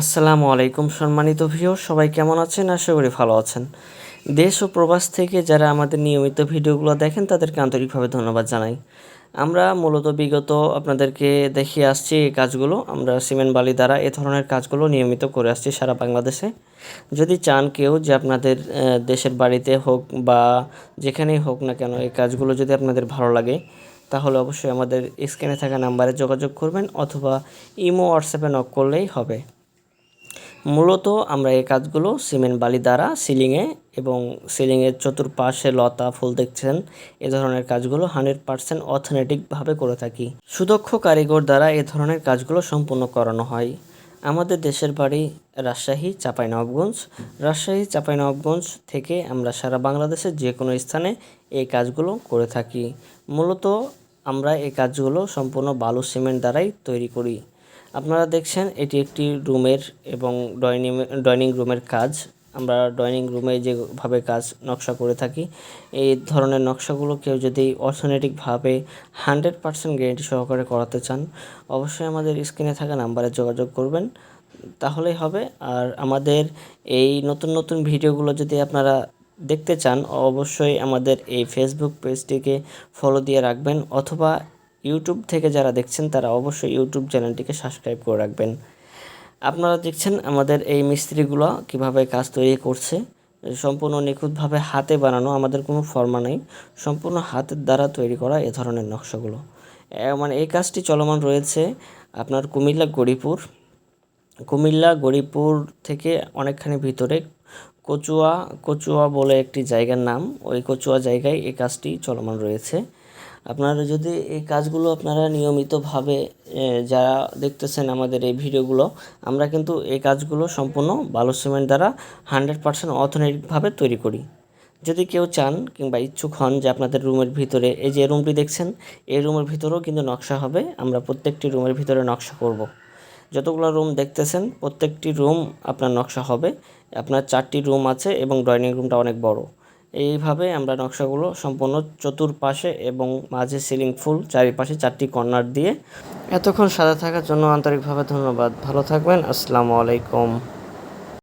আসসালামু আলাইকুম সম্মানিত ভিউ সবাই কেমন আছেন? আশা করি ভালো আছেন। দেশ ও প্রবাস থেকে যারা আমাদের নিয়মিত ভিডিওগুলো দেখেন, তাদেরকে আন্তরিকভাবে ধন্যবাদ জানাই। আমরা মূলত বিগত আপনাদেরকে দেখিয়ে আসছি এই কাজগুলো। আমরা সিমেন্ট বালি দ্বারা এ ধরনের কাজগুলো নিয়মিত করে আসছি সারা বাংলাদেশে। যদি চান কেউ যে আপনাদের দেশের বাড়িতে হোক বা যেখানেই হোক না কেন এই কাজগুলো যদি আপনাদের ভালো লাগে, তাহলে অবশ্যই আমাদের স্ক্রিনে থাকা নাম্বারে যোগাযোগ করবেন অথবা ইমো, হোয়াটসঅ্যাপে নক করলেই হবে। মূলত আমরা এই কাজগুলো সিমেন্ট বালি দ্বারা, সিলিংয়ে এবং সিলিংয়ের চতুর্পাশে লতা, ফুল দেখছেন, এ ধরনের কাজগুলো হান্ড্রেড পার্সেন্ট অথেনেটিকভাবে করে থাকি। সুদক্ষ কারিগর দ্বারা এ ধরনের কাজগুলো সম্পূর্ণ করানো হয়। আমাদের দেশের বাড়ি রাজশাহী, চাঁপাইনবাবগঞ্জ। রাজশাহী, চাঁপাইনবাবগঞ্জ থেকে আমরা সারা বাংলাদেশের যে কোনো স্থানে এই কাজগুলো করে থাকি। মূলত আমরা এই কাজগুলো সম্পূর্ণ বালু সিমেন্ট দ্বারাই তৈরি করি। আপনারা দেখছেন, এটি একটি রুমের এবং ডাইনিং ডাইনিং রুমের কাজ। আমরা ডাইনিং রুমে যেভাবে কাজ, নকশা করে থাকি, এই ধরনের নকশাগুলো কেউ যদি অর্থনৈতিকভাবে হান্ড্রেড পার্সেন্ট গ্যারেন্টি সহকারে করাতে চান, অবশ্যই আমাদের স্ক্রিনে থাকা নাম্বারে যোগাযোগ করবেন। তাহলেই হবে। আর আমাদের এই নতুন নতুন ভিডিওগুলো যদি আপনারা দেখতে চান, অবশ্যই আমাদের এই ফেসবুক পেজটিকে ফলো দিয়ে রাখবেন, অথবা ইউটিউব থেকে যারা দেখছেন, তারা অবশ্যই ইউটিউব চ্যানেলটিকে সাবস্ক্রাইব করে রাখবেন। আপনারা দেখছেন আমাদের এই মিস্ত্রিগুলো কীভাবে কাজ তৈরি করছে। সম্পূর্ণ নিখুঁতভাবে হাতে বানানো, আমাদের কোনো ফর্মা নেই। সম্পূর্ণ হাতের দ্বারা তৈরি করা এ ধরনের নকশাগুলো। মানে এই কাজটি চলমান রয়েছে আপনার কুমিল্লা গরিপুর কুমিল্লা গরিপুর থেকে অনেকখানি ভিতরে কচুয়া কচুয়া বলে একটি জায়গার নাম। ওই কচুয়া জায়গায় এই কাজটি চলমান রয়েছে। আপনারা যদি এই কাজগুলো আপনারা নিয়মিতভাবে যারা দেখতেছেন আমাদের এই ভিডিওগুলো, আমরা কিন্তু এই কাজগুলো সম্পূর্ণ বালু সিমেন্ট দ্বারা হান্ড্রেড পার্সেন্ট অর্থনৈতিকভাবে তৈরি করি। যদি কেউ চান কিংবা ইচ্ছুক হন যে আপনাদের রুমের ভিতরে, এই যে রুমটি দেখছেন, এই রুমের ভিতরেও কিন্তু নকশা হবে, আমরা প্রত্যেকটি রুমের ভিতরে নকশা করব। যতগুলো রুম দেখতেছেন, প্রত্যেকটি রুম আপনার নকশা হবে। আপনার চারটি রুম আছে এবং ডাইনিং রুমটা অনেক বড়। এইভাবে আমরা নকশাগুলো সম্পূর্ণ চতুর্পাশে এবং মাঝে সিলিং ফুল চারিপাশে চারটি কর্নার দিয়ে এতক্ষণ সাদা থাকার জন্য আন্তরিকভাবে ধন্যবাদ। ভালো থাকবেন। আসসালামু আলাইকুম।